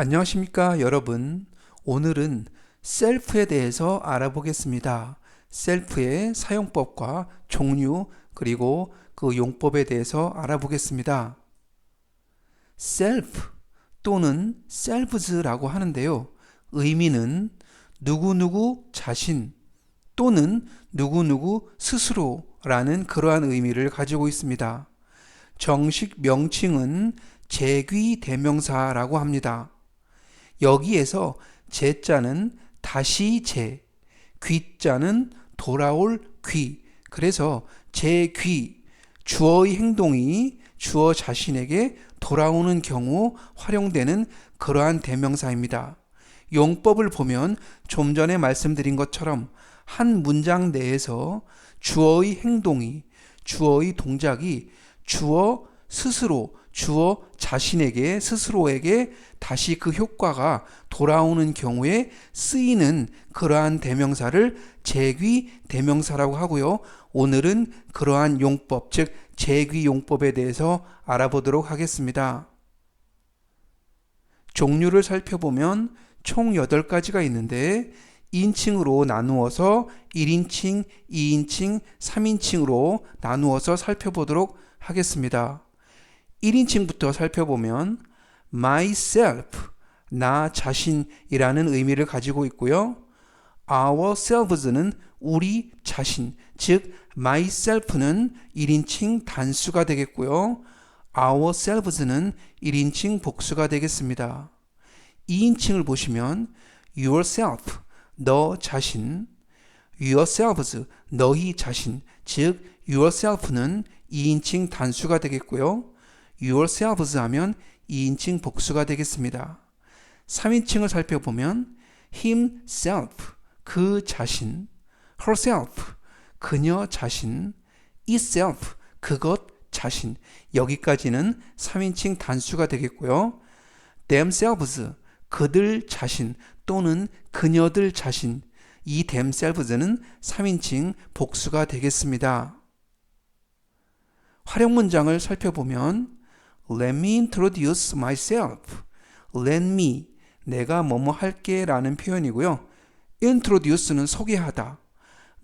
안녕하십니까 여러분. 오늘은 셀프에 대해서 알아보겠습니다. 셀프의 사용법과 종류 그리고 그 용법에 대해서 알아보겠습니다. 셀프 또는 셀프즈라고 하는데요. 의미는 누구누구 자신 또는 누구누구 스스로라는 그러한 의미를 가지고 있습니다. 정식 명칭은 제귀 대명사라고 합니다. 여기에서 제자는 다시 제, 귀자는 돌아올 귀. 그래서 제 귀, 주어의 행동이 주어 자신에게 돌아오는 경우 활용되는 그러한 대명사입니다. 용법을 보면 좀 전에 말씀드린 것처럼 한 문장 내에서 주어의 행동이, 주어의 동작이 주어 스스로 주어 자신에게 스스로에게 다시 그 효과가 돌아오는 경우에 쓰이는 그러한 대명사를 제귀 대명사라고 하고요. 오늘은 그러한 용법, 즉 제귀 용법에 대해서 알아보도록 하겠습니다. 종류를 살펴보면 총 8가지가 있는데 인칭으로 나누어서 1인칭, 2인칭, 3인칭으로 나누어서 살펴보도록 하겠습니다. 1인칭부터 살펴보면 myself, 나 자신이라는 의미를 가지고 있고요. ourselves는 우리 자신, 즉 myself는 1인칭 단수가 되겠고요. ourselves는 1인칭 복수가 되겠습니다. 2인칭을 보시면 yourself, 너 자신, yourselves, 너희 자신, 즉 yourself는 2인칭 단수가 되겠고요. Yourselves 하면 2인칭 복수가 되겠습니다. 3인칭을 살펴보면 himself, 그 자신, herself, 그녀 자신, itself, 그것 자신. 여기까지는 3인칭 단수가 되겠고요. themselves, 그들 자신 또는 그녀들 자신. 이 themselves는 3인칭 복수가 되겠습니다. 활용 문장을 살펴보면 Let me introduce myself. Let me, 내가 뭐뭐 할게 라는 표현이고요. introduce는 소개하다.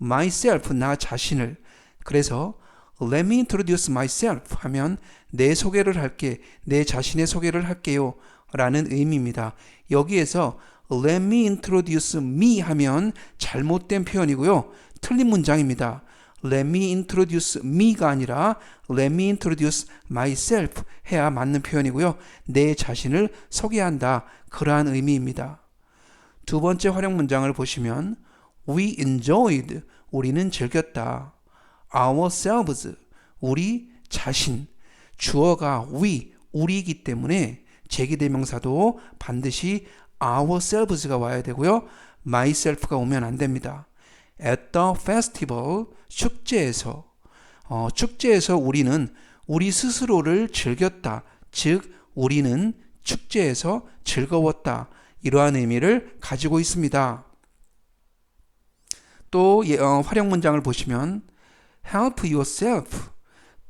myself, 나 자신을. 그래서 let me introduce myself 하면 내 소개를 할게, 내 자신의 소개를 할게요 라는 의미입니다. 여기에서 let me introduce me 하면 잘못된 표현이고요. 틀린 문장입니다. Let me introduce me가 아니라 let me introduce myself 해야 맞는 표현이고요. 내 자신을 소개한다. 그러한 의미입니다. 두 번째 활용 문장을 보시면 we enjoyed 우리는 즐겼다. ourselves 우리 자신 주어가 we 우리이기 때문에 제기대명사도 반드시 ourselves가 와야 되고요. myself가 오면 안 됩니다. At the festival 축제에서 어, 축제에서 우리는 우리 스스로를 즐겼다. 즉 우리는 축제에서 즐거웠다. 이러한 의미를 가지고 있습니다. 또 어, 활용 문장을 보시면 help yourself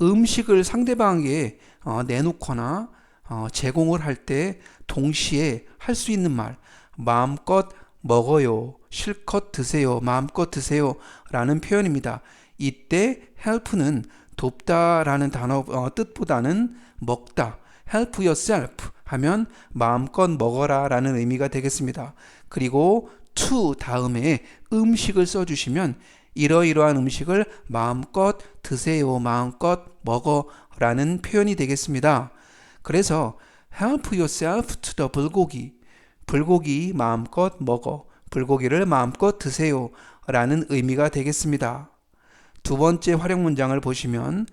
음식을 상대방에게 어, 내놓거나 어, 제공을 할 때 동시에 할 수 있는 말 마음껏 먹어요. 실컷 드세요. 마음껏 드세요. 라는 표현입니다. 이때 help는 돕다라는 단어 어, 뜻보다는 먹다. help yourself 하면 마음껏 먹어라 라는 의미가 되겠습니다. 그리고 to 다음에 음식을 써주시면 이러이러한 음식을 마음껏 드세요. 마음껏 먹어 라는 표현이 되겠습니다. 그래서 help yourself to the 불고기. 불고기 마음껏 먹어. 불고기를 마음껏 드세요. 라는 의미가 되겠습니다. 두 번째 활용 문장을 보시면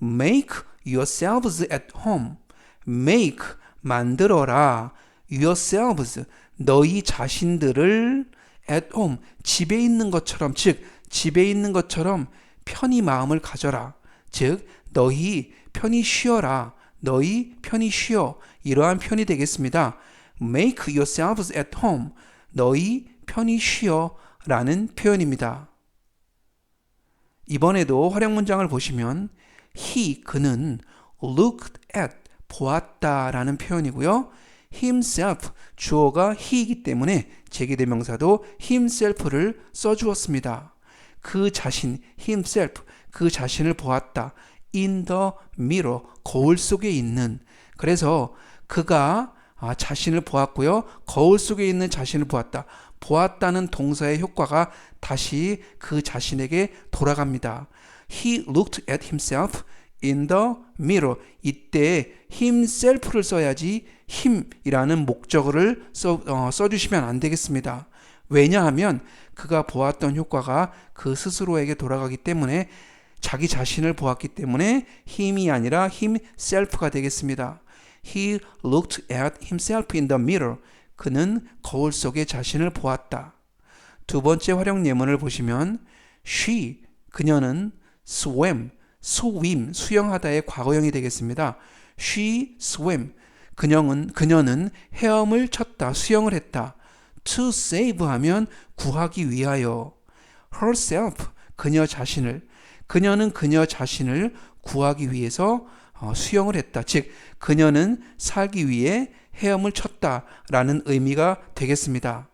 make yourselves at home. make 만들어라. yourselves 너희 자신들을 at home 집에 있는 것처럼 즉 집에 있는 것처럼 편히 마음을 가져라. 즉 너희 편히 쉬어라. 너희 편히 쉬어. 이러한 편이 되겠습니다. Make yourselves at home. 너희 편히 쉬어 라는 표현입니다. 이번에도 활용 문장을 보시면 he 그는 looked at 보았다 라는 표현이고요. himself 주어가 he이기 때문에 제기대명사도 himself를 써 주었습니다. 그 자신 himself 그 자신을 보았다. in the mirror 거울 속에 있는 그래서 그가 아, 자신을 보았고요. 거울 속에 있는 자신을 보았다. 보았다는 동사의 효과가 다시 그 자신에게 돌아갑니다. He looked at himself in the mirror. 이때 himself를 써야지 him이라는 목적어를 써, 어, 써주시면 안 되겠습니다. 왜냐하면 그가 보았던 효과가 그 스스로에게 돌아가기 때문에 자기 자신을 보았기 때문에 힘이 아니라 himself가 되겠습니다. He looked at himself in the mirror. 그는 거울 속에 자신을 보았다. 두 번째 활용 예문을 보시면 she 그녀는 swam swim 수영하다의 과거형이 되겠습니다. she swam 그녀는 그녀는 헤엄을 쳤다 수영을 했다. to save 하면 구하기 위하여 herself 그녀 자신을 그녀는 그녀 자신을 구하기 위해서 어, 수영을 했다. 즉 그녀는 살기 위해 헤엄을 쳤다라는 의미가 되겠습니다.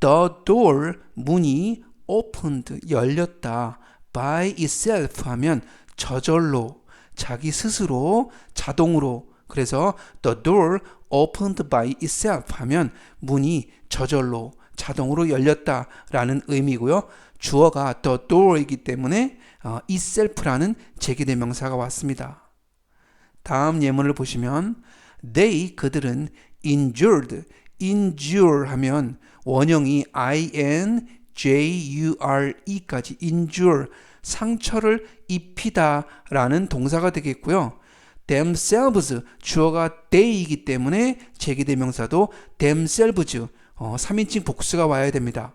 The door 문이 opened 열렸다. by itself 하면 저절로 자기 스스로 자동으로 그래서 the door opened by itself 하면 문이 저절로 자동으로 열렸다라는 의미고요. 주어가 the door이기 때문에 어, itself라는 제기대명사가 왔습니다. 다음 예문을 보시면 they 그들은 injured endure 하면 원형이 i n j u r e까지 endure 상처를 입히다라는 동사가 되겠고요. themselves 주어가 they이기 때문에 제기대명사도 themselves 어, 3인칭 복수가 와야 됩니다.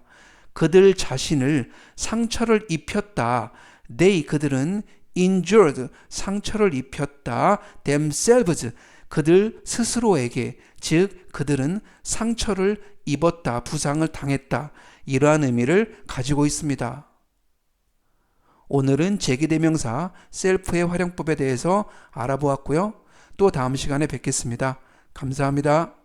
그들 자신을 상처를 입혔다. They 그들은 injured 상처를 입혔다. themselves 그들 스스로에게 즉 그들은 상처를 입었다. 부상을 당했다. 이러한 의미를 가지고 있습니다. 오늘은 제기대명사 셀프의 활용법에 대해서 알아보았고요. 또 다음 시간에 뵙겠습니다. 감사합니다.